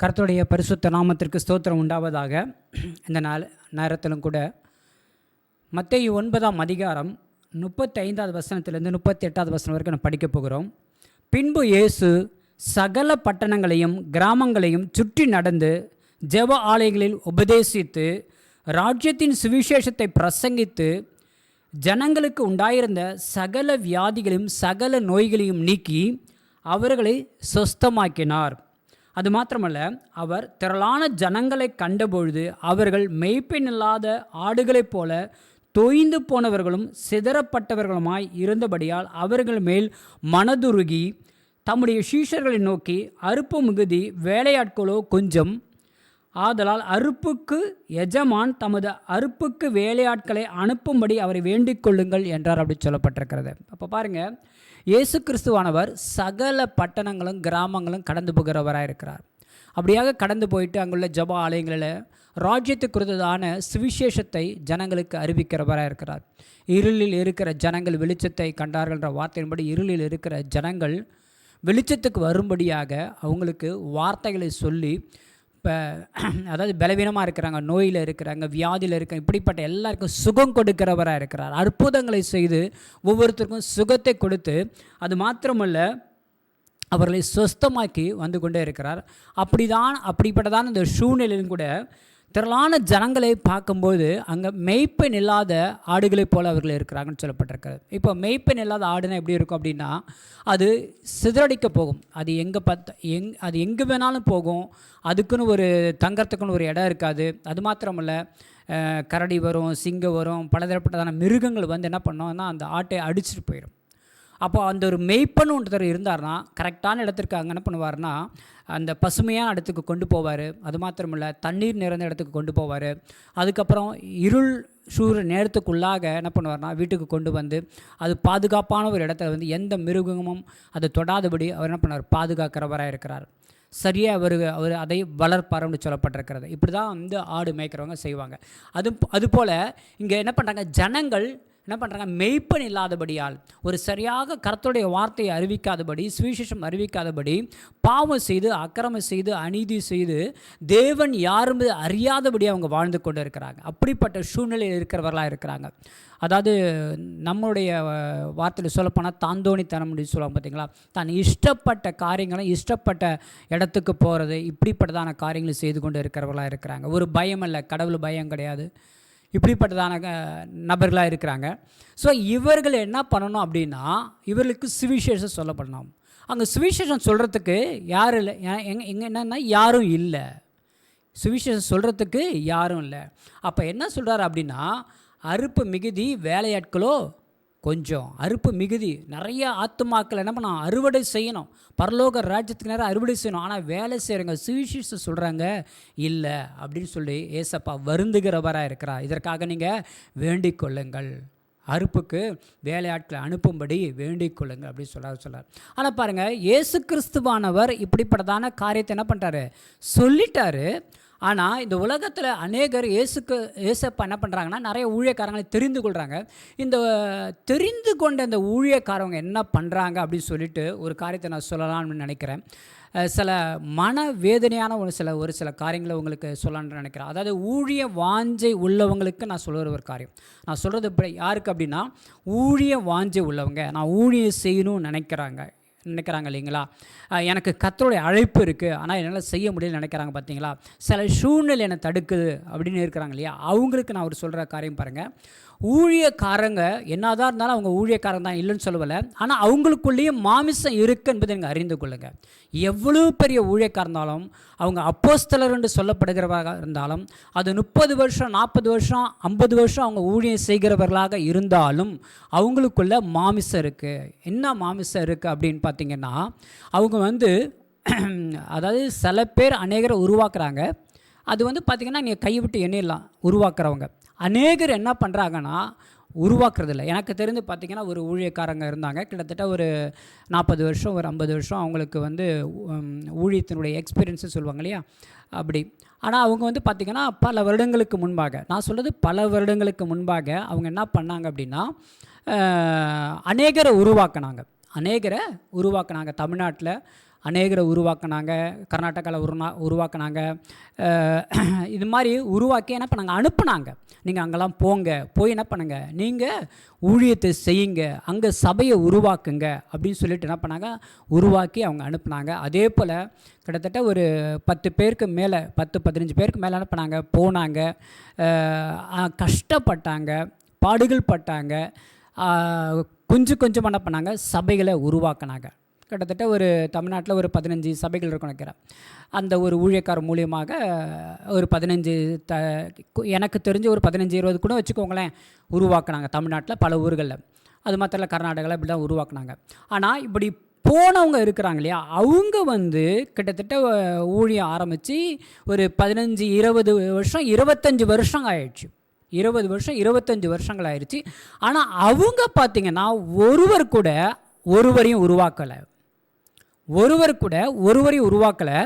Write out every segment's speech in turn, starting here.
கருத்துடைய பரிசுத்த நாமத்திற்கு ஸ்தோத்திரம் உண்டாவதாக. இந்த நாள் நேரத்திலும் கூட மத்திய ஒன்பதாம் அதிகாரம் முப்பத்தி ஐந்தாவது வசனத்திலிருந்து முப்பத்தி எட்டாவது வசனம் வரைக்கும் நம்ம படிக்க போகிறோம். பின்பு இயேசு சகல பட்டணங்களையும் கிராமங்களையும் சுற்றி நடந்து ஜெப ஆலயங்களில் உபதேசித்து ராஜ்யத்தின் சுவிசேஷத்தை பிரசங்கித்து ஜனங்களுக்கு உண்டாயிருந்த சகல வியாதிகளையும் சகல நோய்களையும் நீக்கி அவர்களை சொஸ்தமாக்கினார். அது மாத்திரமல்ல அவர் திரளான ஜனங்களை கண்டபொழுது அவர்கள் மெய்ப்பெண்ணில்லாத ஆடுகளைப் போல தொய்ந்து போனவர்களும் சிதறப்பட்டவர்களுமாய் இருந்தபடியால் அவர்கள் மேல் மனதுருகி தம்முடைய சீஷர்களை நோக்கி அறுப்பு மிகுதி வேலையாட்களோ கொஞ்சம். ஆதலால் அறுப்புக்கு எஜமான் தமது அறுப்புக்கு வேலையாட்களை அனுப்பும்படி அவரை வேண்டிக் கொள்ளுங்கள் என்றார் அப்படி சொல்லப்பட்டிருக்கிறது. அப்போ பாருங்கள் இயேசு கிறிஸ்துவானவர் சகல பட்டணங்களும் கிராமங்களும் கடந்து போகிறவராக இருக்கிறார். அப்படியாக கடந்து போயிட்டு அங்குள்ள ஜப ஆலயங்களில் ராஜ்யத்துக்கு குறித்ததான சுவிசேஷத்தை ஜனங்களுக்கு அறிவிக்கிறவராக இருக்கிறார். இருளில் இருக்கிற ஜனங்கள் வெளிச்சத்தை கண்டார்கள்ன்ற வார்த்தையின்படி இருளில் இருக்கிற ஜனங்கள் வெளிச்சத்துக்கு வரும்படியாக அவங்களுக்கு வார்த்தைகளை சொல்லி இப்போ அதாவது பலவீனமாக இருக்கிறாங்க நோயில் இருக்கிறாங்க வியாதியில் இருக்க இப்படிப்பட்ட எல்லாருக்கும் சுகம் கொடுக்கிறவராக இருக்கிறார். அற்புதங்களை செய்து ஒவ்வொருத்தருக்கும் சுகத்தை கொடுத்து அது மாத்திரமல்ல அவர்களை சொஸ்தமாக்கி வந்து கொண்டே இருக்கிறார். அப்படிதான் அப்படிப்பட்டதான இந்த சூழ்நிலையிலும் கூட திரளான ஜனங்களை பார்க்கும்போது அங்கே மெய்ப்பெண் இல்லாத ஆடுகளைப் போல அவர்கள் இருக்கிறாங்கன்னு சொல்லப்பட்டிருக்கிறது. இப்போ மெய்ப்பெண் இல்லாத ஆடுனா எப்படி இருக்கும் அப்படின்னா அது சிதறடிக்க போகும். அது எங்கே பத்த எங் அது எங்கே வேணாலும் போகும். அதுக்குன்னு ஒரு தங்கறதுக்குன்னு ஒரு இடம் இருக்காது. அது மாத்திரமல்ல கரடி வரும் சிங்கம் வரும் பலதரப்பட்டதான மிருகங்கள் வந்து என்ன பண்ணோம்னா அந்த ஆட்டை அடிச்சிட்டு போயிடும். அப்போ அந்த ஒரு மெய்ப்பன் ஒருத்தர் இருந்தார்னா கரெக்டான இடத்திற்கு அங்கே என்ன பண்ணுவார்னா அந்த பசுமையான இடத்துக்கு கொண்டு போவார். அது மாத்திரமில்ல தண்ணீர் நிறைந்த இடத்துக்கு கொண்டு போவார். அதுக்கப்புறம் இருள் சூரிய நேரத்துக்குள்ளாக என்ன பண்ணுவார்னா வீட்டுக்கு கொண்டு வந்து அது பாதுகாப்பான ஒரு இடத்துல வந்து எந்த மிருகமும் அதை தொடாதபடி அவர் என்ன பண்ணார் பாதுகாக்கிறவராக இருக்கிறார். சரியாக அவர் அவர் அதை வளர்ப்பாருன்னு சொல்லப்பட்டிருக்கிறது. இப்படி தான் வந்து ஆடு மேய்க்கிறவங்க செய்வாங்க. அது அதுபோல் இங்கே என்ன பண்ணுறாங்க ஜனங்கள் என்ன பண்ணுறாங்க மெய்ப்பன் இல்லாதபடியால் ஒரு சரியாக கருத்துடைய வார்த்தையை அறிவிக்காதபடி சுவிசேஷம் அறிவிக்காதபடி பாவம் செய்து அக்கிரமம் செய்து அநீதி செய்து தேவன் யாரும் அறியாதபடி அவங்க வாழ்ந்து கொண்டு இருக்கிறாங்க அப்படிப்பட்ட சூழ்நிலையில் இருக்கிறவர்களாக இருக்கிறாங்க. அதாவது நம்மளுடைய வார்த்தையில் சொல்லப்போனால் தாந்தோணித்தனம் அப்படின்னு சொல்லுவாங்க பார்த்தீங்களா? தான் இஷ்டப்பட்ட காரியங்களும் இஷ்டப்பட்ட இடத்துக்கு போகிறது இப்படிப்பட்டதான காரியங்களை செய்து கொண்டு இருக்கிறவர்களாக இருக்கிறாங்க. ஒரு பயம் இல்லை. கடவுள் பயம் கிடையாது. இப்படிப்பட்டதான நபர்களாக இருக்கிறாங்க. ஸோ இவர்கள் என்ன பண்ணணும் அப்படின்னா இவர்களுக்கு சுவிசேஷம் சொல்லப்படணும். அங்கே சுவிசேஷம் சொல்கிறதுக்கு யாரும் இல்லை. எங்கே எங்கே என்னென்னா யாரும் இல்லை. சுவிசேஷம் சொல்கிறதுக்கு யாரும் இல்லை. அப்போ என்ன சொல்கிறார் அப்படின்னா அறுப்பு மிகுதி வேலையாட்களோ கொஞ்சம் அறுப்பு மிகுதி. நிறைய ஆத்துமாக்கள் என்ன பண்ண அறுவடை செய்யணும். பரலோக ராஜ்யத்துக்கு நேரம் அறுவடை செய்யணும். ஆனால் வேலை செய்கிறவங்க சுவிசேஷம் சொல்கிறாங்க இல்லை அப்படின்னு சொல்லி ஏசப்பா வருந்துகிறவராக இருக்கிறா இதற்காக நீங்கள் வேண்டிக் கொள்ளுங்கள். அறுப்புக்கு வேலையாட்களை அனுப்பும்படி வேண்டிக் கொள்ளுங்கள் அப்படின்னு சொல்கிறார் சொல்லார் ஆனால் பாருங்கள் இயேசு கிறிஸ்துவானவர் இப்படிப்பட்டதான காரியத்தை என்ன பண்ணிட்டாரு சொல்லிட்டாரு. ஆனால் இந்த உலகத்தில் அநேகர் இயேசுக்கு இயேசப்பா என்ன பண்ணுறாங்கன்னா நிறைய ஊழியக்காரங்களை தெரிந்து கொள்கிறாங்க இந்த தெரிந்து கொண்ட இந்த ஊழியக்காரவங்க என்ன பண்ணுறாங்க அப்படின்னு சொல்லிட்டு ஒரு காரியத்தை நான் சொல்லலாம்னு நினைக்கிறேன். சில மன வேதனையான ஒரு சில ஒரு சில காரியங்களை உங்களுக்கு சொல்லலான்னு நினைக்கிறேன். அதாவது ஊழிய வாஞ்சை உள்ளவங்களுக்கு நான் சொல்கிற ஒரு காரியம். நான் சொல்கிறது இப்போ யாருக்கு அப்படின்னா ஊழிய வாஞ்சை உள்ளவங்க. நான் ஊழியம் செய்யணும்னு நினைக்கிறாங்க. நினைக்கிறாங்க இல்லைங்களா? எனக்கு கத்தருடைய அழைப்பு இருக்குது ஆனால் என்னால் செய்ய முடியலன்னு நினைக்கிறாங்க பார்த்தீங்களா சில சூழ்நிலை என்னை தடுக்குது அப்படின்னு இருக்கிறாங்க இல்லையா? அவங்களுக்கு நான் ஒரு சொல்கிற காரியம் பாருங்கள் ஊழியக்காரங்க என்னதான் இருந்தாலும் அவங்க ஊழியக்காரங்க தான் இல்லைன்னு சொல்லவில்லை ஆனால் அவங்களுக்குள்ளேயும் மாமிசம் இருக்குது என்பதை நீங்கள் அறிந்து கொள்ளுங்கள் எவ்வளோ பெரிய ஊழியக்காரர் இருந்தாலும் அவங்க அப்போஸ்தலர் என்று சொல்லப்படுகிறவராக இருந்தாலும் அது முப்பது வருஷம் நாற்பது வருஷம் ஐம்பது வருஷம் அவங்க ஊழியம் செய்கிறவர்களாக இருந்தாலும் அவங்களுக்குள்ள மாமிசம் இருக்குது என்ன மாமிசம் இருக்குது அப்படின்னு பார்த்தீங்கன்னா அவங்க வந்து அதாவது சில பேர் அநேகரை உருவாக்குறாங்க. அது வந்து பார்த்திங்கன்னா நீங்கள் கைவிட்டு எண்ணிடலாம் உருவாக்குறவங்க. அநேகர் என்ன பண்ணுறாங்கன்னா உருவாக்குறதில்ல. எனக்கு தெரிந்து பார்த்திங்கன்னா ஒரு ஊழியக்காரங்க இருந்தாங்க. கிட்டத்தட்ட ஒரு நாற்பது வருஷம் ஒரு ஐம்பது வருஷம் அவங்களுக்கு வந்து ஊழியத்தினுடைய எக்ஸ்பீரியன்ஸு சொல்லுவாங்க இல்லையா? அப்படி. ஆனால் அவங்க வந்து பார்த்திங்கன்னா பல வருடங்களுக்கு முன்பாக நான் சொல்கிறது பல வருடங்களுக்கு முன்பாக அவங்க என்ன பண்ணாங்க அப்படின்னா அநேகரை உருவாக்குனாங்க. அநேகரை உருவாக்குனாங்க தமிழ்நாட்டில். அநேகரை உருவாக்குனாங்க கர்நாடகாவில் உருனா உருவாக்குனாங்க. இது மாதிரி உருவாக்கி என்ன பண்ணாங்க? அனுப்புனாங்க. நீங்கள் அங்கெல்லாம் போங்க போய் என்ன பண்ணுங்கள் நீங்கள் ஊழியத்தை செய்யுங்க அங்கே சபையை உருவாக்குங்க அப்படின்னு சொல்லிட்டு என்ன பண்ணாங்க? உருவாக்கி அவங்க அனுப்புனாங்க. அதே போல் கிட்டத்தட்ட ஒரு பத்து பேருக்கு மேலே பத்து பதினஞ்சு பேருக்கு மேலே என்ன பண்ணாங்க? போனாங்க. கஷ்டப்பட்டாங்க பாடுகள் பட்டாங்க. கொஞ்சம் கொஞ்சமாக என்ன பண்ணாங்க? சபைகளை உருவாக்குனாங்க. கிட்டத்தட்ட ஒரு தமிழ்நாட்டில் ஒரு பதினஞ்சு சபைகள் இருக்கும் நினைக்கிறேன். அந்த ஒரு ஊழியக்கார மூலியமாக ஒரு பதினஞ்சு த எனக்கு தெரிஞ்ச ஒரு பதினஞ்சு இருபது கூட வச்சுக்கோங்களேன் உருவாக்குனாங்க தமிழ்நாட்டில் பல ஊர்களில். அது மாத்திரம் கர்நாடகாவில் இப்படி தான் உருவாக்குனாங்க. ஆனால் இப்படி போனவங்க இருக்கிறாங்க இல்லையா அவங்க வந்து கிட்டத்தட்ட ஊழியம் ஆரம்பித்து ஒரு பதினஞ்சு இருபது வருஷம் இருபத்தஞ்சி வருஷம் ஆயிடுச்சு. இருபது வருஷம் இருபத்தஞ்சி வருஷங்கள் ஆயிடுச்சு ஆனால் அவங்க பார்த்திங்கன்னா ஒருவர் கூட ஒருவரையும் உருவாக்கலை. ஒருவர் கூட ஒருவரையும் உருவாக்கலை.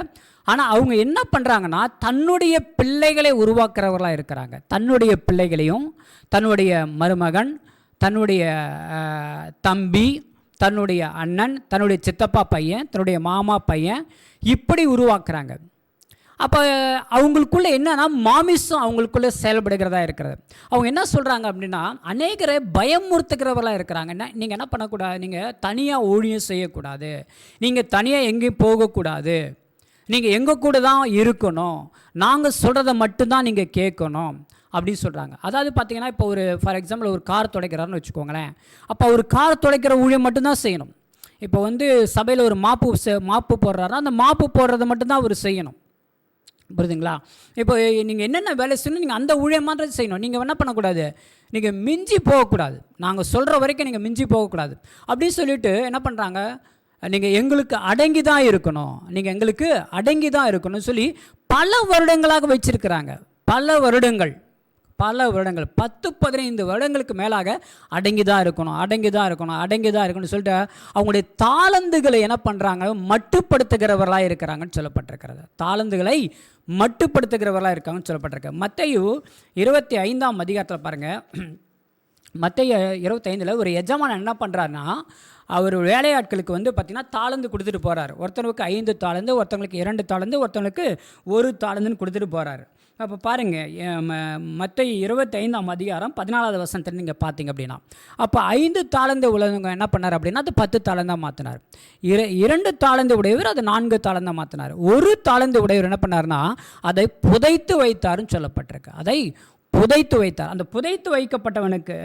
ஆனால் அவங்க என்ன பண்ணுறாங்கன்னா தன்னுடைய பிள்ளைகளை உருவாக்குறவர்களாக இருக்கிறாங்க. தன்னுடைய பிள்ளைகளையும் தன்னுடைய மருமகன் தன்னுடைய தம்பி தன்னுடைய அண்ணன் தன்னுடைய சித்தப்பா பையன் தன்னுடைய மாமா பையன் இப்படி உருவாக்குறாங்க. அப்போ அவங்களுக்குள்ளே என்னன்னா மாமிசம் அவங்களுக்குள்ளே செயல்படுகிறதா இருக்கிறது. அவங்க என்ன சொல்கிறாங்க அப்படின்னா அநேகரை பயமுறுத்துகிறவர்களாக இருக்கிறாங்க. என்ன நீங்கள் என்ன பண்ணக்கூடாது? நீங்கள் தனியாக ஊழியம் செய்யக்கூடாது. நீங்கள் தனியாக எங்கேயும் போகக்கூடாது. நீங்கள் எங்கள் கூட தான் இருக்கணும். நாங்கள் சொல்கிறத மட்டும்தான் நீங்கள் கேட்கணும் அப்படின்னு சொல்கிறாங்க அதாவது பார்த்தீங்கன்னா இப்போ ஒரு ஃபார் எக்ஸாம்பிள் ஒரு கார் துடைக்கிறாருன்னு வச்சுக்கோங்களேன். அப்போ ஒரு கார் துடைக்கிற ஊழியம் மட்டும்தான் செய்யணும். இப்போ வந்து சபையில் ஒரு மாப்பு செ- மாப்பு போடுறாருன்னா அந்த மாப்பு போடுறத மட்டும்தான் அவர் செய்யணும். புரியுதுங்களா? இப்போ நீங்கள் என்னென்ன வேலை செய்யணும் நீங்கள் அந்த ஊழியம் மாத்திரம் செய்யணும். நீங்கள் என்ன பண்ணக்கூடாது? நீங்கள் மிஞ்சி போகக்கூடாது. நாங்கள் சொல்கிற வரைக்கும் நீங்கள் மிஞ்சி போகக்கூடாது. அப்படின்னு சொல்லிட்டு என்ன பண்ணுறாங்க நீங்கள் எங்களுக்கு அடங்கி தான் இருக்கணும். நீங்கள் எங்களுக்கு அடங்கி தான் இருக்கணும்னு சொல்லி பல வருடங்களாக வச்சுருக்கிறாங்க. பல வருடங்கள். பல வருடங்கள் பத்து பதினைந்து வருடங்களுக்கு மேலாக அடங்கி தான் இருக்கணும் அடங்கி தான் இருக்கணும் அடங்கி தான் இருக்கணும்னு சொல்லிட்டு அவங்களுடைய தாளந்துகளை என்ன பண்ணுறாங்க மட்டுப்படுத்துகிறவர்களாக இருக்கிறாங்கன்னு சொல்லப்பட்டிருக்கிறது. தாளந்துகளை மட்டுப்படுத்துகிறவர்களாக இருக்காங்கன்னு சொல்லப்பட்டிருக்கு. மத்தையு இருபத்தி ஐந்தாம் அதிகாரத்தில் பாருங்கள் மற்ற இருபத்தைந்தில் ஒரு எஜமானன் என்ன பண்ணுறாருன்னா அவர் வேலையாட்களுக்கு வந்து பார்த்திங்கன்னா தாளந்து கொடுத்துட்டு போகிறார் ஒருத்தனுக்கு ஐந்து தாளந்து ஒருத்தவங்களுக்கு இரண்டு தாளந்து ஒருத்தவங்களுக்கு ஒரு தாளந்துன்னு கொடுத்துட்டு போகிறாரு அப்போ பாருங்கள் மற்ற இருபத்தைந்தாம் அதிகாரம் பதினாலாவது வசனத்தில் நீங்கள் பார்த்தீங்க அப்படின்னா அப்போ ஐந்து தாளந்து உள்ளவங்க என்ன பண்ணார் அப்படின்னா அது பத்து தாளந்தாக மாற்றினார் இர இரண்டு தாளந்து உடையவர் அது நான்கு தாளந்தாக மாற்றினார் ஒரு தாளந்து உடையவர் என்ன பண்ணார்னா அதை புதைத்து வைத்தாருன்னு சொல்லப்பட்டிருக்கு. அதை புதைத்து வைத்தார். அந்த புதைத்து வைக்கப்பட்டவனுக்கு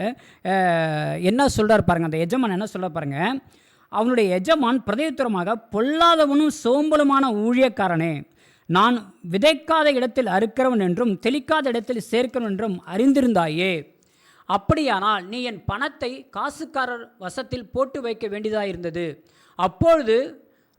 என்ன சொல்கிறார் பாருங்க அந்த எஜமான் என்ன சொல்ல பாருங்க அவனுடைய எஜமான் பிரதியுத்தரமாக பொல்லாதவனும் சோம்பலுமான ஊழியக்காரனே நான் விதைக்காத இடத்தில் அறுக்கிறவன் என்றும் தெளிக்காத இடத்தில் சேர்க்கிறவன் என்றும் அறிந்திருந்தாயே. அப்படியானால் நீ என் பணத்தை காசுக்காரர் வசத்தில் போட்டு வைக்க வேண்டியதாக இருந்தது. அப்பொழுது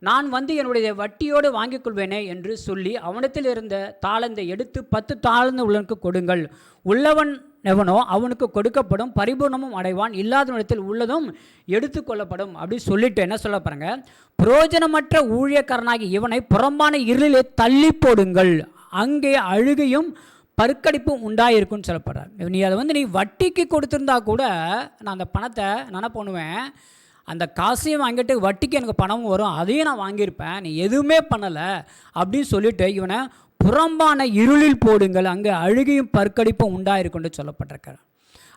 நான் வந்து என்னுடைய வட்டியோடு வாங்கிக் கொள்வேனே என்று சொல்லி அவனிடத்தில் இருந்த தாளந்தை எடுத்து பத்து தாளந்து உள்ளனுக்கு கொடுங்கள். உள்ளவன் எவனோ அவனுக்கு கொடுக்கப்படும் பரிபூர்ணமும் அடைவான் இல்லாத இடத்தில் உள்ளதும் எடுத்துக்கொள்ளப்படும் அப்படின்னு சொல்லிட்டு என்ன சொல்ல பாருங்க புரோஜனமற்ற ஊழியக்காரனாகி இவனை புறம்பான இருளிலே தள்ளி போடுங்கள். அங்கே அழுகையும் பருக்கடிப்பும் உண்டாயிருக்குன்னு சொல்லப்படுறார் நீ அதை வந்து நீ வட்டிக்கு கொடுத்துருந்தா கூட நான் அந்த பணத்தை நான் என்ன பண்ணுவேன் அந்த காசையும் வாங்கிட்டு வட்டிக்கு எனக்கு பணமும் வரும். அதையும் நான் வாங்கியிருப்பேன். நீ எதுவுமே பண்ணலை. அப்படின்னு சொல்லிட்டு இவனை புறம்பான இருளில் போடுங்கள் அங்கே அழுகையும் பற்கடிப்பும் உண்டாயிருக்குன்னு சொல்லப்பட்டிருக்கிறார்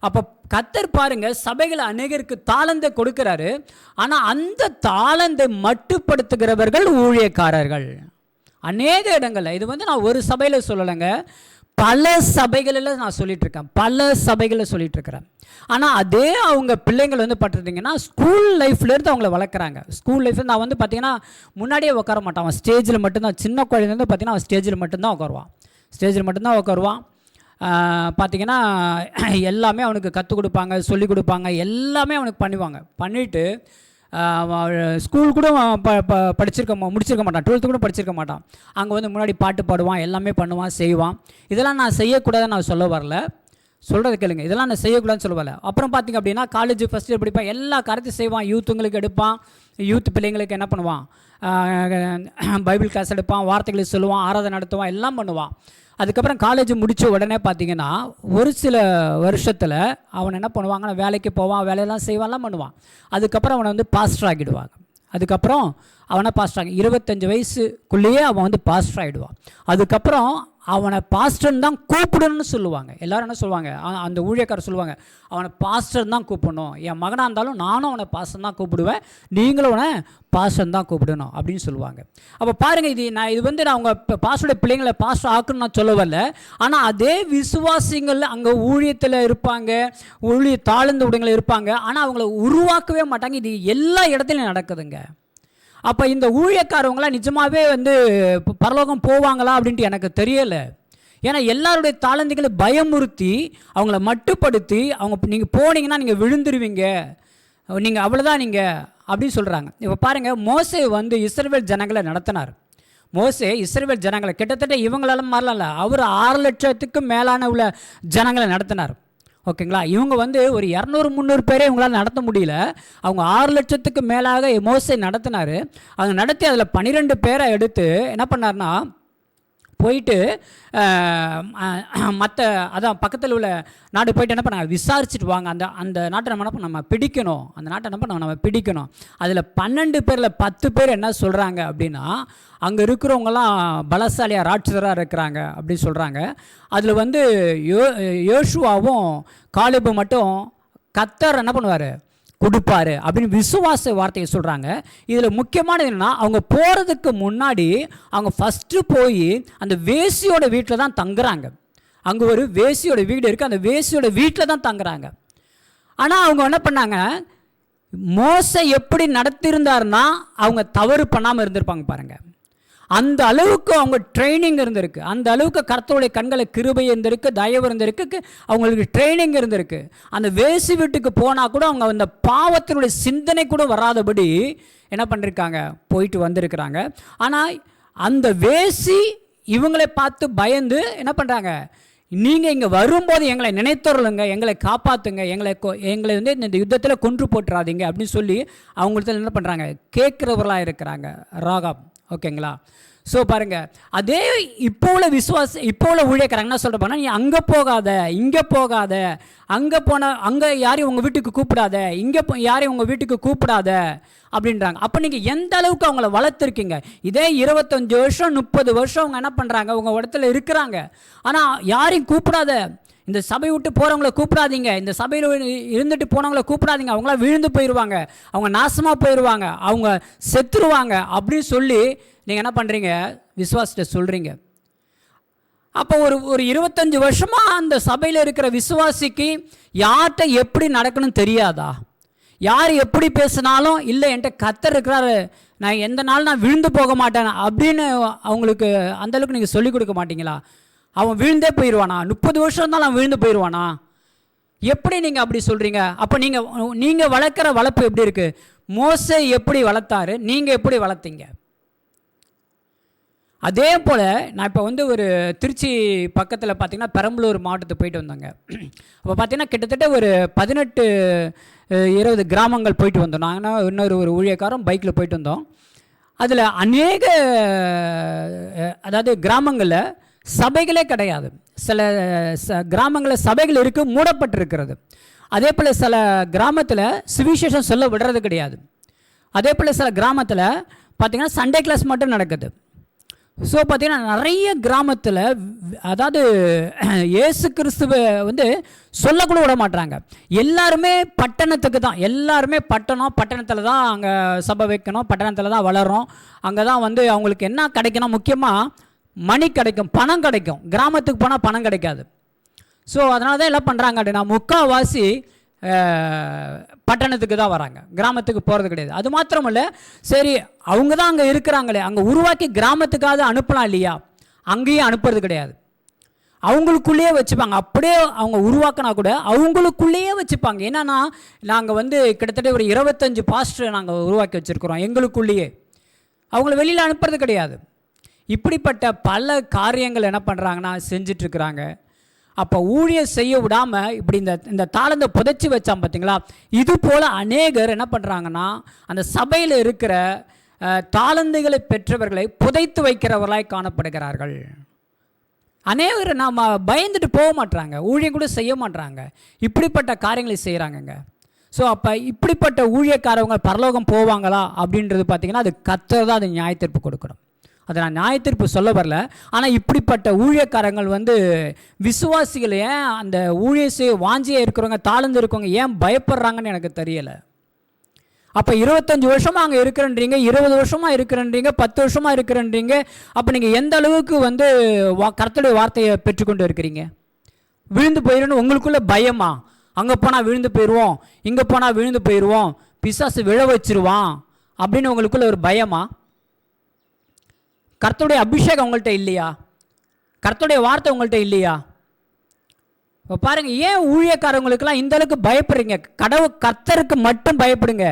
அப்போ கத்தர் பாருங்க சபைகள் அநேகருக்கு தாளந்தை கொடுக்கிறாரு. ஆனால் அந்த தாளந்தை மட்டுப்படுத்துகிறவர்கள் ஊழியக்காரர்கள். அநேக இடங்களில் இது வந்து நான் ஒரு சபையில் சொல்லலைங்க. பல சபைகளில் நான் சொல்லிகிட்ருக்கேன் இருக்கேன் பல சபைகளில் சொல்லிட்டு ஆனால் அதே அவங்க பிள்ளைங்கள் வந்து பார்த்துட்டிங்கன்னா ஸ்கூல் லைஃப்லேருந்து அவங்கள வளர்க்குறாங்க. ஸ்கூல் லைஃப் நான் வந்து பார்த்தீங்கன்னா முன்னாடியே உட்கார மாட்டான். அவன் ஸ்டேஜில் மட்டும்தான். சின்ன குழந்தைலேருந்து பார்த்திங்கன்னா அவன் ஸ்டேஜில் மட்டும்தான் உட்காருவான். ஸ்டேஜில் மட்டும்தான் உட்காருவான். பார்த்திங்கன்னா பார்த்தீங்கன்னா எல்லாமே அவனுக்கு கற்றுக் கொடுப்பாங்க சொல்லிக் கொடுப்பாங்க. எல்லாமே அவனுக்கு பண்ணுவாங்க. பண்ணிவிட்டு ஸ்கூல் கூட ப ப படிச்சிருக்க முடிச்சிருக்க மாட்டான். டுவெல்த்து கூட படிச்சிருக்க மாட்டான். அங்கே வந்து முன்னாடி பாட்டு பாடுவான் எல்லாமே பண்ணுவான் செய்வான். இதெல்லாம் நான் செய்யக்கூடாதுன்னு நான் சொல்ல வரல. சொல்கிறது கேளுங்க. இதெல்லாம் நான் செய்யக்கூடாதுன்னு சொல்ல வரல. அப்புறம் பார்த்தீங்க அப்படின்னா காலேஜ் ஃபஸ்ட் இயர் படிப்பான். எல்லா காரியத்தையும் செய்வான். யூத்துங்களுக்கு எடுப்பான். யூத் பிள்ளைங்களுக்கு என்ன பண்ணுவான்? பைபிள் கிளாஸ் எடுப்பான் வார்த்தைகளை சொல்லுவான் ஆராதனை நடத்துவான் எல்லாம் பண்ணுவான். அதுக்கப்புறம் காலேஜ் முடித்த உடனே பார்த்தீங்கன்னா ஒரு சில வருஷத்தில் அவன் என்ன பண்ணுவாங்கன்னா வேலைக்கு போவான் வேலையெல்லாம் செய்வான்லாம் பண்ணுவான். அதுக்கப்புறம் அவனை வந்து பாஸ்டர் ஆகிடுவாங்க அதுக்கப்புறம் அவனை பாஸ்டர் ஆகி இருபத்தஞ்சு வயசுக்குள்ளேயே அவன் வந்து பாஸ்டர் ஆகிடுவான் அதுக்கப்புறம் அவனை பாஸ்டர்னு தான் கூப்பிடணும்னு சொல்லுவாங்க. எல்லாரும் என்ன சொல்லுவாங்க? அந்த ஊழியக்காரர் சொல்லுவாங்க அவனை பாஸ்டர் தான் கூப்பிடணும். என் மகனாக இருந்தாலும் நானும் அவனை பாஸ்டர் தான் கூப்பிடுவேன். நீங்களும் அவனை பாஸ்டர் தான் கூப்பிடணும். அப்படின்னு சொல்லுவாங்க. அப்போ பாருங்கள் இது நான் இது வந்து நான் அவங்க இப்போ பாஸ்டருடைய பிள்ளைங்களை பாஸ்டர் ஆக்குன்னு நான் சொல்ல வரல ஆனால் அதே விசுவாசிகள் அங்கே ஊழியத்தில் இருப்பாங்க ஊழிய தாழ்ந்த உடங்கள் இருப்பாங்க. ஆனால் அவங்கள உருவாக்கவே மாட்டாங்க. இது எல்லா இடத்துலையும் நடக்குதுங்க. அப்போ இந்த ஊழியக்காரவங்களாம் நிஜமாகவே வந்து பரலோகம் போவாங்களா அப்படின்ட்டு எனக்கு தெரியலை. ஏன்னா எல்லாருடைய தாளந்துகளை பயமுறுத்தி அவங்கள மட்டுப்படுத்தி அவங்க நீங்கள் போனீங்கன்னா நீங்கள் விழுந்துருவீங்க. நீங்கள் அவ்வளோதான் நீங்கள் அப்படின்னு சொல்கிறாங்க இப்போ பாருங்கள் மோசே வந்து இஸ்ரேல் ஜனங்களை நடத்தினார். மோசே இஸ்ரேல் ஜனங்களை கிட்டத்தட்ட இவங்களால மாறலாம்ல. அவர் ஆறு லட்சத்துக்கும் மேலான உள்ள ஜனங்களை நடத்தினார். ஓகேங்களா? இவங்க வந்து ஒரு இரநூறு முந்நூறு பேரே இவங்களால் நடத்த முடியல. அவங்க ஆறு லட்சத்துக்கு மேலாக மோசை நடத்தினார். அவங்க நடத்தி அதில் பன்னிரெண்டு பேரை எடுத்து என்ன பண்ணார்னா போயிட்டு மற்ற அதான் பக்கத்தில் உள்ள நாடு போயிட்டு என்ன பண்ணாங்க? விசாரிச்சுட்டு வாங்க. அந்த அந்த நாட்டை நம்ம என்ன நம்ம பிடிக்கணும். அந்த நாட்டை என்ன பண்ண நம்ம பிடிக்கணும். அதில் பன்னெண்டு பேரில் பத்து பேர் என்ன சொல்கிறாங்க அப்படின்னா அங்கே இருக்கிறவங்கலாம் பலசாலியாக ராட்சதராக இருக்கிறாங்க அப்படின்னு சொல்கிறாங்க அதில் வந்து யோ யோஷுவாவும் காலிபு மட்டும் கத்தர் என்ன பண்ணுவார்? கொடுப்பாரு அப்படின்னு விசுவாச வார்த்தையை சொல்கிறாங்க இதில் முக்கியமானது என்னன்னா அவங்க போகிறதுக்கு முன்னாடி அவங்க ஃபஸ்ட்டு போய் அந்த வேசியோட வீட்டில் தான் தங்குறாங்க. அங்கே ஒரு வேசியோட வீடு இருக்குது அந்த வேசியோட வீட்டில் தான் தங்குறாங்க. ஆனால் அவங்க என்ன பண்ணாங்க? மோசை எப்படி நடத்திருந்தாருன்னா அவங்க தவறு பண்ணாமல் இருந்திருப்பாங்க பாருங்கள் அந்த அளவுக்கு அவங்க ட்ரைனிங் இருந்திருக்கு. அந்த அளவுக்கு கர்த்தருடைய கண்களை கிருபை இருந்திருக்கு தயவு இருந்திருக்கு அவங்களுக்கு ட்ரைனிங் இருந்திருக்கு. அந்த வேசி வீட்டுக்கு போனால் கூட அவங்க அந்த பாவத்தினுடைய சிந்தனை கூட வராதபடி என்ன பண்ணிருக்காங்க? போயிட்டு வந்திருக்கிறாங்க. ஆனால் அந்த வேசி இவங்களை பார்த்து பயந்து என்ன பண்ணுறாங்க நீங்கள் இங்கே வரும்போது எங்களை நினைத்தருளுங்க எங்களை காப்பாற்றுங்க எங்களை கொ- எங்களை வந்து இந்த யுத்தத்தில் கொன்று போட்டுறாதீங்க அப்படின்னு சொல்லி அவங்கள்ட்ட என்ன பண்ணுறாங்க கேட்குறவர்களாக இருக்கிறாங்க. ராகாப் ஓகேங்களா? ஸோ பாருங்கள் அதே இப்போ உள்ள விசுவாச இப்போ உள்ள ஊழியக்காரங்க என்ன சொல்கிற நீ அங்கே போகாத இங்கே போகாத அங்கே போன அங்கே யாரையும் உங்கள் வீட்டுக்கு கூப்பிடாத இங்கே போ யாரையும் உங்கள் வீட்டுக்கு கூப்பிடாத அப்படின்றாங்க. அப்போ நீங்கள் எந்த அளவுக்கு அவங்கள வளர்த்துருக்கீங்க? இதே இருபத்தஞ்சு வருஷம் முப்பது வருஷம் அவங்க என்ன பண்ணுறாங்க உங்கள் இடத்துல இருக்கிறாங்க. ஆனால் யாரையும் கூப்பிடாத. இந்த சபை விட்டு போகிறவங்கள கூப்பிடாதீங்க. இந்த சபையில் இருந்துட்டு போனவங்கள கூப்பிடாதீங்க. அவங்களாம் விழுந்து போயிடுவாங்க அவங்க நாசமாக போயிடுவாங்க அவங்க செத்துருவாங்க அப்படின்னு சொல்லி நீங்கள் என்ன பண்ணுறீங்க விசுவாசத்தை சொல்கிறீங்க அப்போ ஒரு ஒரு இருபத்தஞ்சி வருஷமாக அந்த சபையில் இருக்கிற விசுவாசிக்கு யார்கிட்ட எப்படி நடக்கணும்னு தெரியாதா? யார் எப்படி பேசினாலும் இல்லை என்கிட்ட கத்தர் இருக்கிறாரு. நான் எந்த நாள் நான் விழுந்து போக மாட்டேன். அப்படின்னு அவங்களுக்கு அந்தளவுக்கு நீங்கள் சொல்லிக் கொடுக்க மாட்டீங்களா? அவன் விழுந்தே போயிடுவானா முப்பது வருஷம் இருந்தாலும் அவன் விழுந்து போயிடுவானா எப்படி நீங்கள் அப்படி சொல்கிறீங்க அப்போ நீங்கள் நீங்கள் வளர்க்குற வளர்ப்பு எப்படி இருக்குது மோசை எப்படி வளர்த்தாரு? நீங்கள் எப்படி வளர்த்தீங்க? அதே போல் நான் இப்போ வந்து ஒரு திருச்சி பக்கத்தில் பார்த்தீங்கன்னா பெரம்பலூர் மாவட்டத்துக்கு போயிட்டு வந்தாங்க. அப்போ பார்த்தீங்கன்னா கிட்டத்தட்ட ஒரு பதினெட்டு இருபது கிராமங்கள் போயிட்டு வந்தோம். நாங்கள் இன்னொரு ஒரு ஊழியக்காரன் பைக்கில் போயிட்டு வந்தோம். அதில் அநேக அதாவது கிராமங்களில் சபைகளே கிடையாது. சில ச கிராமங்களில் சபைகள் இருக்குது மூடப்பட்டிருக்கிறது. அதே போல் சில கிராமத்தில் சுவிசேஷம் சொல்ல விடுறது கிடையாது. அதே போல் சில கிராமத்தில் பார்த்திங்கன்னா சண்டே கிளாஸ் மட்டும் நடக்குது. ஸோ பார்த்திங்கன்னா நிறைய கிராமத்தில் அதாவது இயேசு கிறிஸ்துவை வந்து சொல்லக்கூட விட மாட்டாங்க எல்லாருமே பட்டணத்துக்கு தான். எல்லாருமே பட்டணம் பட்டணத்தில் தான் அங்கே சபை வைக்கணும் பட்டணத்தில் தான் வளரும் அங்கே தான் வந்து அவங்களுக்கு என்ன கிடைக்கணும் முக்கியமாக மணி கிடைக்கும் பணம் கிடைக்கும். கிராமத்துக்கு போனால் பணம் கிடைக்காது. ஸோ அதனால தான் என்ன பண்ணுறாங்க அப்படின்னா முக்கால்வாசி பட்டணத்துக்கு தான் வராங்க. கிராமத்துக்கு போகிறது கிடையாது. அது மாத்திரமல்ல சரி அவங்க தான் அங்கே இருக்கிறாங்களே அங்கே உருவாக்கி கிராமத்துக்காவது அனுப்பலாம் இல்லையா? அங்கேயும் அனுப்புறது கிடையாது. அவங்களுக்குள்ளேயே வச்சுப்பாங்க. அப்படியே அவங்க உருவாக்கினா கூட அவங்களுக்குள்ளேயே வச்சுப்பாங்க. என்னன்னா நாங்கள் வந்து கிட்டத்தட்ட ஒரு இருபத்தஞ்சு பாஸ்டர் நாங்கள் உருவாக்கி வச்சுருக்குறோம் எங்களுக்குள்ளேயே. அவங்கள வெளியில் அனுப்புறது கிடையாது. இப்படிப்பட்ட பல காரியங்கள் என்ன பண்ணுறாங்கன்னா செஞ்சிட்ருக்குறாங்க. அப்போ ஊழியர் செய்ய விடாமல் இப்படி இந்த இந்த தாளந்தை புதைச்சி வச்சான் பார்த்தீங்களா இது போல் அநேகர் என்ன பண்ணுறாங்கன்னா அந்த சபையில் இருக்கிற தாளந்துகளை பெற்றவர்களை புதைத்து வைக்கிறவர்களாய் காணப்படுகிறார்கள். அநேகர் நாம் பயந்துட்டு போக மாட்டாங்க ஊழியம் கூட செய்ய மாட்டாங்க இப்படிப்பட்ட காரியங்களை செய்கிறாங்கங்க ஸோ அப்போ இப்படிப்பட்ட ஊழியக்காரவங்க பரலோகம் போவாங்களா? அப்படின்றது பார்த்திங்கன்னா அது கத்தர் தான் அது நியாயத்தீர்ப்பு கொடுக்கணும். அதை நான் நியாயத்தீர்ப்பு சொல்ல வரல. ஆனால் இப்படிப்பட்ட ஊழியக்காரங்கள் வந்து விசுவாசிகள் ஏன் அந்த ஊழிய வாஞ்சியாக இருக்கிறவங்க தாழ்ந்து இருக்கவங்க ஏன் பயப்படுறாங்கன்னு எனக்கு தெரியலை. அப்போ இருபத்தஞ்சி வருஷமாக அங்கே இருக்கிறன்றீங்க இருபது வருஷமாக இருக்கிறன்றீங்க பத்து வருஷமாக இருக்கிறன்றீங்க அப்போ நீங்கள் எந்த அளவுக்கு வந்து வா கருத்துடைய வார்த்தையை பெற்றுக்கொண்டு இருக்கிறீங்க? விழுந்து போயிடணும் உங்களுக்குள்ள பயமா? அங்கே போனால் விழுந்து போயிடுவோம் இங்கே போனால் விழுந்து போயிடுவோம் பிசாசு விழ வச்சிருவான் அப்படின்னு உங்களுக்குள்ள ஒரு பயமா? கர்த்தருடைய அபிஷேகம் உங்கள்கிட்ட இல்லையா? கர்த்தருடைய வார்த்தை உங்கள்கிட்ட இல்லையா? இப்போ பாருங்கள் ஏன் ஊழியக்காரவங்களுக்கெல்லாம் இந்த அளவுக்கு பயப்படுறீங்க? கடவுள் கர்த்தருக்கு மட்டும் பயப்படுங்க.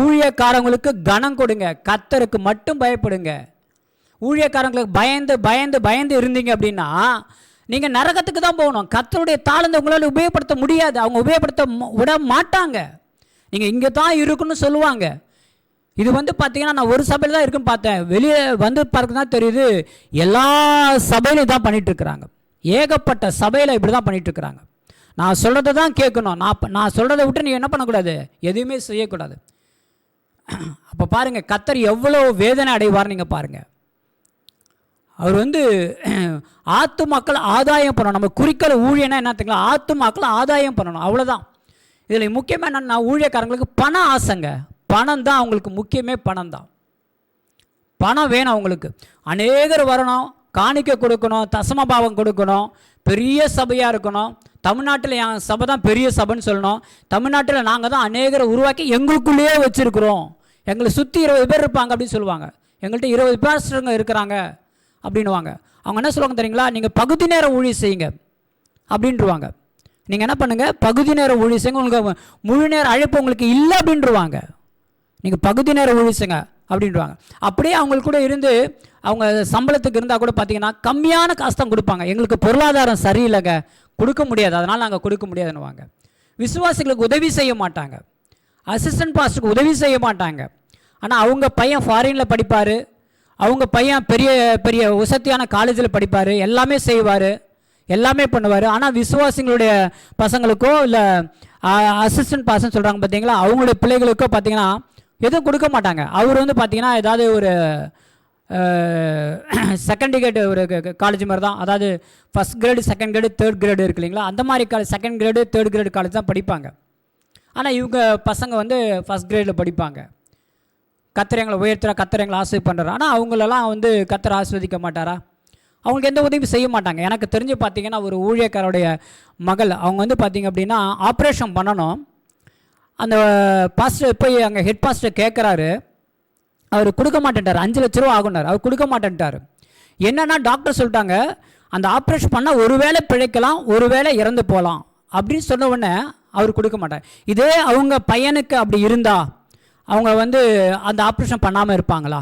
ஊழியக்காரங்களுக்கு கனம் கொடுங்க. கர்த்தருக்கு மட்டும் பயப்படுங்க. ஊழியக்காரங்களுக்கு பயந்து பயந்து பயந்து இருந்தீங்க அப்படின்னா நீங்கள் நரகத்துக்கு தான் போகணும். கர்த்தருடைய தாளந்தை உங்களால் உபயோகப்படுத்த முடியாது. அவங்க உபயோகப்படுத்த விட மாட்டாங்க. நீங்கள் இங்கே தான் இருக்குன்னு சொல்லுவாங்க. இது வந்து பார்த்தீங்கன்னா நான் ஒரு சபையில் தான் இருக்குன்னு பார்த்தேன். வெளியே வந்து பார்க்க தான் தெரியுது எல்லா சபையிலும் தான் பண்ணிகிட்ருக்குறாங்க ஏகப்பட்ட சபையில் இப்படி தான் பண்ணிகிட்ருக்குறாங்க நான் சொல்கிறத தான் கேட்கணும். நான் நான் சொல்கிறத விட்டு நீ என்ன பண்ணக்கூடாது? எதுவுமே செய்யக்கூடாது. அப்போ பாருங்கள் கத்தர் எவ்வளோ வேதனை அடைவார் நீங்கள் பாருங்கள் அவர் வந்து ஆத்து மக்கள் ஆதாயம் பண்ணணும். நம்ம குறிக்கிற ஊழியனா என்னத்துங்களா ஆத்து மக்கள் ஆதாயம் பண்ணணும். அவ்வளோதான் இதில் முக்கியமாக என்னென்னா ஊழியக்காரங்களுக்கு பண ஆசைங்க. பணம் தான் அவங்களுக்கு முக்கியமே பணம் தான் பணம் வேணும் அவங்களுக்கு. அநேகர் வரணும் காணிக்க கொடுக்கணும் தசம பாவம் கொடுக்கணும் பெரிய சபையாக இருக்கணும். தமிழ்நாட்டில் என் சபை தான் பெரிய சபைன்னு சொல்லணும். தமிழ்நாட்டில் நாங்கள் தான் அநேகரை உருவாக்கி எங்களுக்குள்ளேயே வச்சுருக்குறோம். எங்களை சுற்றி இருபது பேர் இருப்பாங்க அப்படின்னு சொல்லுவாங்க. எங்கள்கிட்ட இருபது பேசுகிறவங்க இருக்கிறாங்க அப்படின்னுவாங்க. அவங்க என்ன சொல்லுவாங்க தெரியுங்களா? நீங்கள் பகுதி நேரம் ஊழியம் செய்யுங்க அப்படின்ட்டுருவாங்க நீங்கள் என்ன பண்ணுங்கள் பகுதி நேரம் ஊழியம் செய்யுங்க. உங்களுக்கு முழு நேர அழைப்பு உங்களுக்கு இல்லை அப்படின்ட்டுருவாங்க நீங்கள் பகுதி நேர ஊழியம் அப்படின்வாங்க அப்படின்றாங்க அப்படியே அவங்களுக்கு கூட இருந்து அவங்க சம்பளத்துக்கு இருந்தால் கூட பார்த்தீங்கன்னா கம்மியான காசு தான் கொடுப்பாங்க. எங்களுக்கு பொருளாதாரம் சரியில்லைங்க கொடுக்க முடியாது. அதனால் நாங்கள் கொடுக்க முடியாதுன்னுவாங்க. விசுவாசிகளுக்கு உதவி செய்ய மாட்டாங்க. அசிஸ்டன்ட் பாஸ்டருக்கு உதவி செய்ய மாட்டாங்க. ஆனால் அவங்க பையன் ஃபாரினில் படிப்பார். அவங்க பையன் பெரிய பெரிய உசத்தியான காலேஜில் படிப்பார். எல்லாமே செய்வார். எல்லாமே பண்ணுவார். ஆனால் விசுவாசிங்களுடைய பசங்களுக்கோ இல்லை அசிஸ்டன்ட் பாஸ்ன்னு சொல்கிறாங்க பார்த்தீங்களா அவங்களுடைய பிள்ளைகளுக்கோ பார்த்தீங்கன்னா எதுவும் கொடுக்க மாட்டாங்க. அவர் வந்து பார்த்தீங்கன்னா ஏதாவது ஒரு செகண்ட் கிரேடு ஒரு காலேஜ் மாதிரி தான். அதாவது first grade second grade third grade இருக்கு இல்லைங்களா? அந்த மாதிரி college second grade third grade college தான் படிப்பாங்க. ஆனால் இவங்க பசங்க வந்து ஃபஸ்ட் கிரேடில் படிப்பாங்க. கத்தர் எங்களை உயர்த்துறா கத்தர் எங்களை ஆசிரியர் பண்ணுறாரு ஆனால் அவங்களெல்லாம் வந்து கத்திர ஆஸ்வதிக்க மாட்டாரா? அவங்களுக்கு எந்த உதவியும் செய்ய மாட்டாங்க. எனக்கு தெரிஞ்சு பார்த்தீங்கன்னா ஒரு ஊழியக்காரோடைய மகள் அவங்க வந்து பார்த்தீங்க அப்படின்னா ஆப்ரேஷன் பண்ணணும். அந்த பாஸ்டர் போய் அங்கே ஹெட் பாஸ்டர் கேட்குறாரு அவர் கொடுக்க மாட்டேன்ட்டார். அஞ்சு லட்ச ரூபா ஆகுனார். அவர் கொடுக்க மாட்டேன்ட்டார். என்னன்னா டாக்டர் சொல்லிட்டாங்க அந்த ஆப்ரேஷன் பண்ணால் ஒருவேளை பிழைக்கலாம் ஒருவேளை இறந்து போகலாம் அப்படின்னு சொன்ன உடனே அவர் கொடுக்க மாட்டார். இதே அவங்க பையனுக்கு அப்படி இருந்தா அவங்க வந்து அந்த ஆப்ரேஷன் பண்ணாமல் இருப்பாங்களா?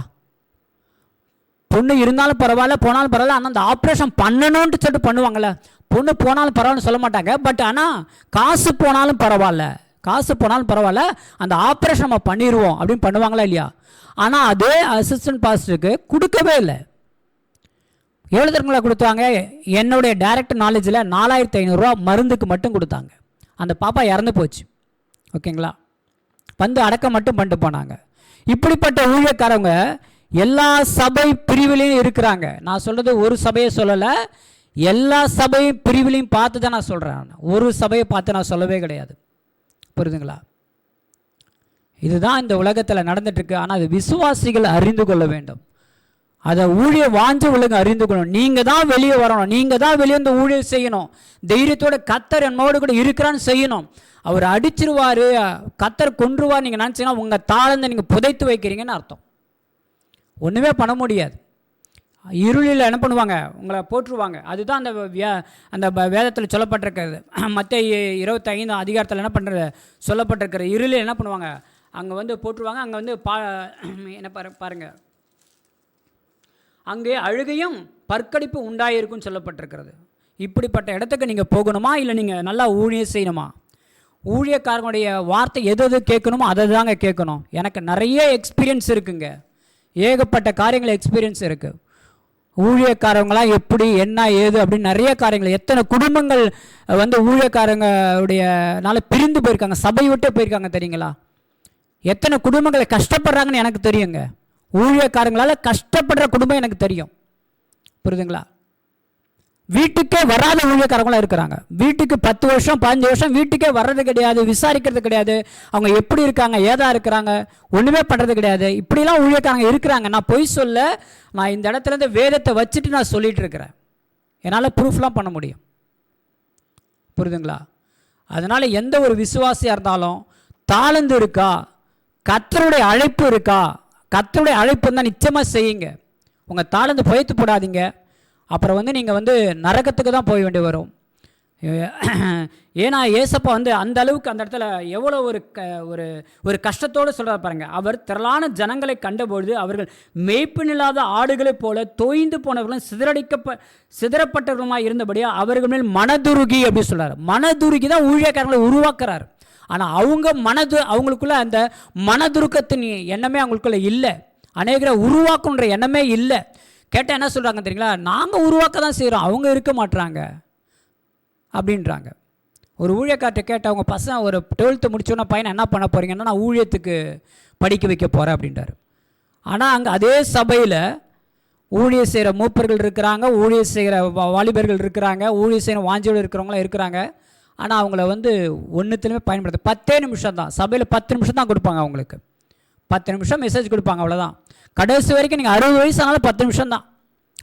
பொண்ணு இருந்தாலும் பரவாயில்ல போனாலும் பரவாயில்ல ஆனால் அந்த ஆப்ரேஷன் பண்ணணுன்ட்டு சொல்லிட்டு பண்ணுவாங்கள்ல பொண்ணு போனாலும் பரவாயில்லன்னு சொல்ல மாட்டாங்க. பட் ஆனால் காசு போனாலும் பரவாயில்ல. காசு போனாலும் பரவாயில்ல அந்த ஆப்ரேஷன் நம்ம பண்ணிடுவோம் அப்படின்னு பண்ணுவாங்களா இல்லையா? ஆனால் அதே அசிஸ்டன்ட் பாஸ்டருக்கு கொடுக்கவே இல்லை. எவ்வளோ தெரியுங்களா கொடுத்தாங்க? என்னுடைய டைரக்ட் நாலேஜில் நாலாயிரத்தி ஐநூறுரூவா மருந்துக்கு மட்டும் கொடுத்தாங்க. அந்த பாப்பா இறந்து போச்சு. ஓகேங்களா வந்து அடக்கம் மட்டும் பண்ணிட்டு போனாங்க. இப்படிப்பட்ட ஊழியக்காரங்க எல்லா சபை பிரிவிலையும் இருக்கிறாங்க. நான் சொல்கிறது ஒரு சபையை சொல்லலை எல்லா சபையும் பிரிவிலையும் பார்த்து தான் நான் சொல்கிறேன் ஒரு சபையை பார்த்து நான் சொல்லவே கிடையாது. புரியுதுங்களா இதுதான் இந்த உலகத்தில் நடந்துட்டுருக்கு. ஆனால் அது விசுவாசிகள் அறிந்து கொள்ள வேண்டும். அதை ஊழிய வாஞ்ச உலகம் அறிந்து கொள்ளணும். நீங்கள் தான் வெளியே வரணும். நீங்கள் தான் வெளியே வந்து ஊழியர் செய்யணும். தைரியத்தோட கத்தர் என்னோடு கூட இருக்கிறான்னு செய்யணும். அவர் அடிச்சிருவார் கத்தர் கொன்றுவார். நீங்கள் நினச்சிங்கன்னா உங்கள் தாளந்தை நீங்கள் புதைத்து வைக்கிறீங்கன்னு அர்த்தம். ஒன்றுமே பண்ண முடியாது. இருளில் என்ன பண்ணுவாங்க? உங்களை போற்றுவாங்க. அதுதான் அந்த வே அந்த வேதத்தில் சொல்லப்பட்டிருக்கிறது. மற்ற இருபத்தி ஐந்து அதிகாரத்தில் என்ன பண்ணுறது சொல்லப்பட்டிருக்கிற இருளில் என்ன பண்ணுவாங்க? அங்கே வந்து போற்றுவாங்க. அங்கே வந்து பா என்ன பாரு பாருங்கள் அங்கே அழுகையும் பற்கடிப்பு உண்டாயிருக்கும்னு சொல்லப்பட்டிருக்கிறது. இப்படிப்பட்ட இடத்துக்கு நீங்கள் போகணுமா? இல்லை நீங்கள் நல்லா ஊழியம் செய்யணுமா? ஊழியக்காரங்களுடைய வார்த்தை எது எது கேட்கணுமோ அதை தாங்க கேட்கணும். எனக்கு நிறைய எக்ஸ்பீரியன்ஸ் இருக்குங்க. ஏகப்பட்ட காரியங்கள் எக்ஸ்பீரியன்ஸ் இருக்குது ஊழியக்காரங்களாம் எப்படி என்ன ஏது அப்படின்னு நிறைய காரியங்கள். எத்தனை குடும்பங்கள் வந்து ஊழியக்காரங்களுடையனால பிரிந்து போயிருக்காங்க சபை விட்டே போயிருக்காங்க தெரியுங்களா? எத்தனை குடும்பங்களை கஷ்டப்படுறாங்கன்னு எனக்கு தெரியுங்க. ஊழியக்காரங்களால் கஷ்டப்படுற குடும்பம் எனக்கு தெரியும். புரியுதுங்களா? வீட்டுக்கே வராத ஊழியக்காரங்களாம் இருக்கிறாங்க. வீட்டுக்கு பத்து வருஷம் பதினஞ்சு வருஷம் வீட்டுக்கே வர்றது கிடையாது விசாரிக்கிறது கிடையாது. அவங்க எப்படி இருக்காங்க ஏதா இருக்கிறாங்க ஒன்றுமே பண்ணுறது கிடையாது. இப்படிலாம் ஊழியக்காரங்க இருக்கிறாங்க. நான் பொய் சொல்ல நான் இந்த இடத்துல இருந்து வேதத்தை வச்சுட்டு நான் சொல்லிகிட்டு இருக்கிறேன். என்னால் ப்ரூஃப்லாம் பண்ண முடியும். புரியுதுங்களா? அதனால் எந்த ஒரு விசுவாசியாக இருந்தாலும் தாளந்து இருக்கா கத்தருடைய அழைப்பு இருக்கா கத்தருடைய அழைப்பு இருந்தால் நிச்சயமாக செய்யுங்க. உங்கள் தாளந்து புயத்து போடாதீங்க. அப்புறம் வந்து நீங்கள் வந்து நரகத்துக்கு தான் போய் வேண்டி வரும். ஏன்னா ஏசப்பா வந்து அந்த அளவுக்கு அந்த இடத்துல எவ்வளோ ஒரு க ஒரு ஒரு கஷ்டத்தோடு சொல்கிறார் பாருங்க. அவர் திரளான ஜனங்களை கண்டபொழுது அவர்கள் மேய்ப்பினில்லாத ஆடுகளைப் போல தோய்ந்து போனவர்களும் சிதறடிக்கப்ப சிதறப்பட்டவர்களுமாக இருந்தபடியாக அவர்கள் மேல் மனதுருகி அப்படின்னு சொல்கிறார் மனதுருகி தான் ஊழியக்காரங்களை உருவாக்குறார். ஆனால் அவங்க மனது அவங்களுக்குள்ள அந்த மனதுருக்கத்தின் எண்ணமே அவங்களுக்குள்ள இல்லை. அநேகரை உருவாக்குன்ற எண்ணமே இல்லை. கேட்டால் என்ன சொல்கிறாங்க தெரியுங்களா? நாங்கள் உருவாக்க தான் செய்கிறோம் அவங்க இருக்க மாட்றாங்க. அப்படின்றாங்க. ஒரு ஊழியக்கார்ட்ட கேட்ட அவங்க பசங்க ஒரு டுவெல்த்து முடிச்சோன்னா பையனை என்ன பண்ண போகிறீங்கன்னா நான் ஊழியத்துக்கு படிக்க வைக்க போகிறேன் அப்படின்றாரு. ஆனால் அங்கே அதே சபையில் ஊழியர் செய்கிற மூப்பர்கள் இருக்கிறாங்க ஊழியர் செய்கிற வாலிபர்கள் இருக்கிறாங்க ஊழியர் செய்கிற வாஞ்சியோடு இருக்கிறவங்களாம் இருக்கிறாங்க. ஆனால் அவங்கள வந்து ஒன்றுத்துலையுமே பயன்படுத்த பத்தே நிமிஷம் தான் சபையில் பத்து நிமிஷம் தான் கொடுப்பாங்க அவங்களுக்கு. பத்து நிமிஷம் மெசேஜ் கொடுப்பாங்க அவ்வளோதான் கடைசி வரைக்கும் நீங்கள் அறுபது வயசு ஆனாலும் பத்து நிமிஷம் தான்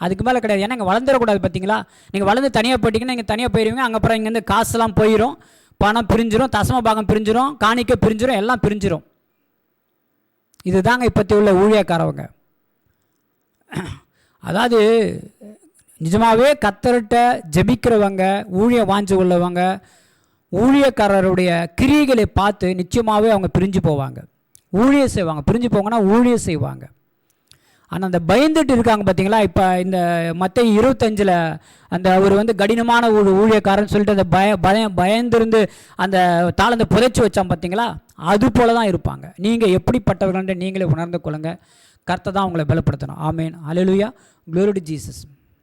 அதுக்கு மேலே கிடையாது. ஏன்னா இங்கே வளர்ந்துடக்கூடாது பார்த்தீங்களா நீங்கள் வளர்ந்து தனியாக போயிட்டீங்கன்னா நீங்கள் தனியாக போயிடுவீங்க அங்கே அப்புறம் இங்கேருந்து காசுலாம் போயிடும் பணம் பிரிஞ்சிரும். தசம பாகம் பிரிஞ்சிரும். காணிக்க பிரிஞ்சிரும். எல்லாம் பிரிஞ்சிரும். இதுதாங்க இப்போத்தி உள்ள ஊழியக்காரவங்க. அதாவது நிஜமாகவே கத்தர்கிட்ட ஜெபிக்கிறவங்க ஊழிய வாஞ்சு உள்ளவங்க ஊழியக்காரருடைய கிரியைகளை பார்த்து நிச்சயமாகவே அவங்க பிரிஞ்சு போவாங்க. ஊழிய செய்வாங்க. பிரிஞ்சு போங்கன்னா ஊழிய செய்வாங்க. ஆனால் அந்த பயந்துட்டு இருக்காங்க பார்த்தீங்களா இப்போ இந்த மற்ற இருபத்தஞ்சில் அந்த அவர் வந்து கடினமான ஒரு ஊழியக்காரன் சொல்லிட்டு அந்த பய பயம் பயந்துருந்து அந்த தாளந்த புதைச்சி வச்சான் பார்த்தீங்களா அது போல தான் இருப்பாங்க. நீங்கள் எப்படிப்பட்டவர்கள் நீங்களே உணர்ந்து கொள்ளுங்க. கர்த்தை தான் உங்களை பலப்படுத்தணும். ஆமேன். அலலுயா க்ளோரிடு ஜீசஸ்